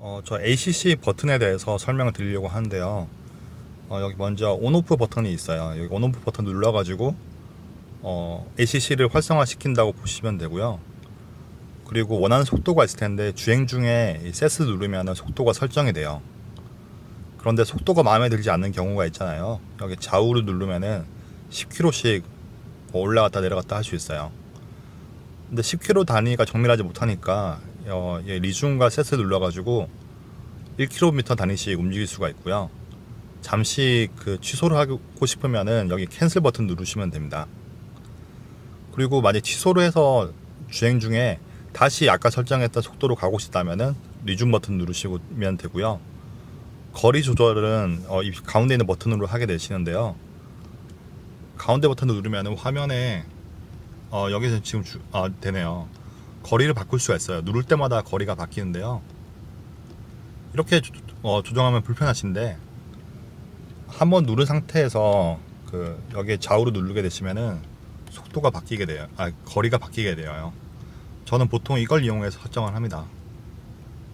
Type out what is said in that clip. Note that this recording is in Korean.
어, 저 ACC 버튼에 대해서 설명을 드리려고 하는데요. 어, 여기 먼저 온오프 버튼이 있어요. 여기 온오프 버튼 눌러가지고 어, ACC를 활성화시킨다고 보시면 되고요. 그리고 원하는 속도가 있을 텐데 주행 중에 이 세스 누르면 속도가 설정이 돼요. 그런데 속도가 마음에 들지 않는 경우가 있잖아요. 여기 좌우를 누르면은 10km씩 올라갔다 내려갔다 할 수 있어요. 근데 10km 단위가 정밀하지 못하니까 어, 예, 리중과 세스 눌러가지고 1km 단위씩 움직일 수가 있고요. 잠시 그 취소를 하고 싶으면은 여기 캔슬 버튼 누르시면 됩니다. 그리고 만약 취소를 해서 주행 중에 다시 아까 설정했던 속도로 가고 싶다면은 리중 버튼 누르시면 되고요. 거리 조절은 어, 이 가운데 있는 버튼으로 하게 되시는데요. 가운데 버튼을 누르면 화면에 어, 여기서 지금 주, 아, 되네요. 거리를 바꿀 수가 있어요. 누를 때마다 거리가 바뀌는데요. 이렇게 조, 어, 조정하면 불편하신데 한번 누른 상태에서 그 여기 좌우로 누르게 되시면은 속도가 바뀌게 돼요. 아, 거리가 바뀌게 돼요. 저는 보통 이걸 이용해서 설정을 합니다.